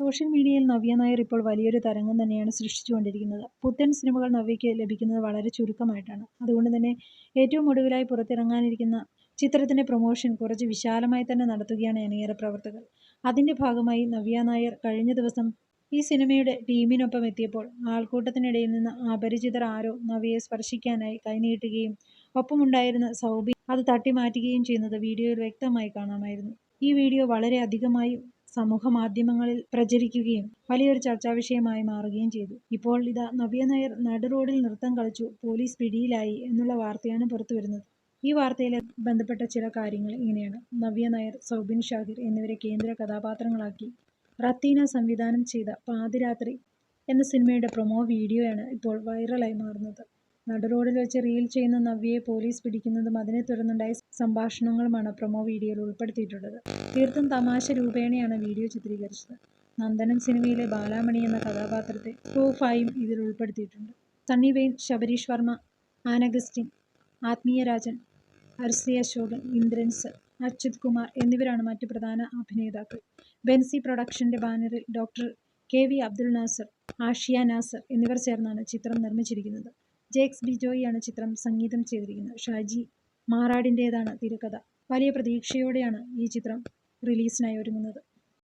Social മീഡിയയിൽ നവ്യ നായർ ഇപ്പോൾ വലിയൊരു തരംഗം തന്നെയാണ് സൃഷ്ടിച്ചുകൊണ്ടിരിക്കുന്നത്. പുത്തൻ സിനിമകൾ നവ്യയ്ക്ക് ലഭിക്കുന്നത് വളരെ ചുരുക്കമായിട്ടാണ്. അതുകൊണ്ട് തന്നെ ഏറ്റവും ഒടുവിലായി പുറത്തിറങ്ങാനിരിക്കുന്ന ചിത്രത്തിന്റെ പ്രൊമോഷൻ കുറച്ച് വിശാലമായി തന്നെ നടത്തുകയാണ് അണിയറ പ്രവർത്തകർ. അതിന്റെ ഭാഗമായി നവ്യ നായർ കഴിഞ്ഞ ദിവസം ഈ സിനിമയുടെ ടീമിനൊപ്പം എത്തിയപ്പോൾ ആൾക്കൂട്ടത്തിനിടയിൽ നിന്ന് അപരിചിതർ ആരോ നവ്യയെ സ്പർശിക്കാനായി കൈനീട്ടുകയും ഒപ്പമുണ്ടായിരുന്ന സൗബി അത് തട്ടിമാറ്റുകയും ചെയ്യുന്നത് വീഡിയോയിൽ വ്യക്തമായി കാണാമായിരുന്നു. ഈ വീഡിയോ വളരെ അധികമായി സമൂഹ മാധ്യമങ്ങളിൽ പ്രചരിക്കുകയും വലിയൊരു ചർച്ചാ വിഷയമായി മാറുകയും ചെയ്തു. ഇപ്പോൾ ഇതാ നവ്യ നായർ നടു റോഡിൽ നൃത്തം കളിച്ചു പോലീസ് പിടിയിലായി എന്നുള്ള വാർത്തയാണ് പുറത്തുവരുന്നത് ഈ വാർത്തയിലെ ബന്ധപ്പെട്ട ചില കാര്യങ്ങൾ ഇങ്ങനെയാണ്. നവ്യ നായർ സൗബിൻ ഷാഹിർ എന്നിവരെ കേന്ദ്ര കഥാപാത്രങ്ങളാക്കി. റത്തീന സംവിധാനം ചെയ്ത പാതിരാത്രി എന്ന സിനിമയുടെ പ്രൊമോ വീഡിയോയാണ് ഇപ്പോൾ വൈറലായി മാറുന്നത്. നടുറോഡിൽ വെച്ച് റീൽ ചെയ്യുന്ന നവ്യയെ പോലീസ് പിടിക്കുന്നതും അതിനെ തുടർന്നുണ്ടായ സംഭാഷണങ്ങളുമാണ് പ്രൊമോ വീഡിയോയിൽ ഉൾപ്പെടുത്തിയിട്ടുള്ളത്. തീർത്തും തമാശ രൂപേണയാണ് വീഡിയോ ചിത്രീകരിച്ചത്. നന്ദനം സിനിമയിലെ ബാലാമണി എന്ന കഥാപാത്രത്തെ പ്രൂഫായും ഇതിൽ ഉൾപ്പെടുത്തിയിട്ടുണ്ട്. സണ്ണി വെയിൻ ശബരീഷ് വർമ്മ ആനഗസ്റ്റിൻ ആത്മീയരാജൻ അർസി അശോകൻ ഇന്ദ്രൻസ് അച്യുത് കുമാർ എന്നിവരാണ് മറ്റ് പ്രധാന അഭിനേതാക്കൾ. ബെൻസി പ്രൊഡക്ഷന്റെ ബാനറിൽ doctor K V Abdul Nasser Ashiya Nasser എന്നിവർ ചേർന്നാണ് ചിത്രം നിർമ്മിച്ചിരിക്കുന്നത്. ജേക്സ് ബിജോയിയാണ് ചിത്രം സംഗീതം ചെയ്തിരിക്കുന്നത്. ഷാജി മാറാടിന്റേതാണ് തിരക്കഥ. വലിയ പ്രതീക്ഷയോടെയാണ് ഈ ചിത്രം റിലീസിനായി ഒരുങ്ങുന്നത്.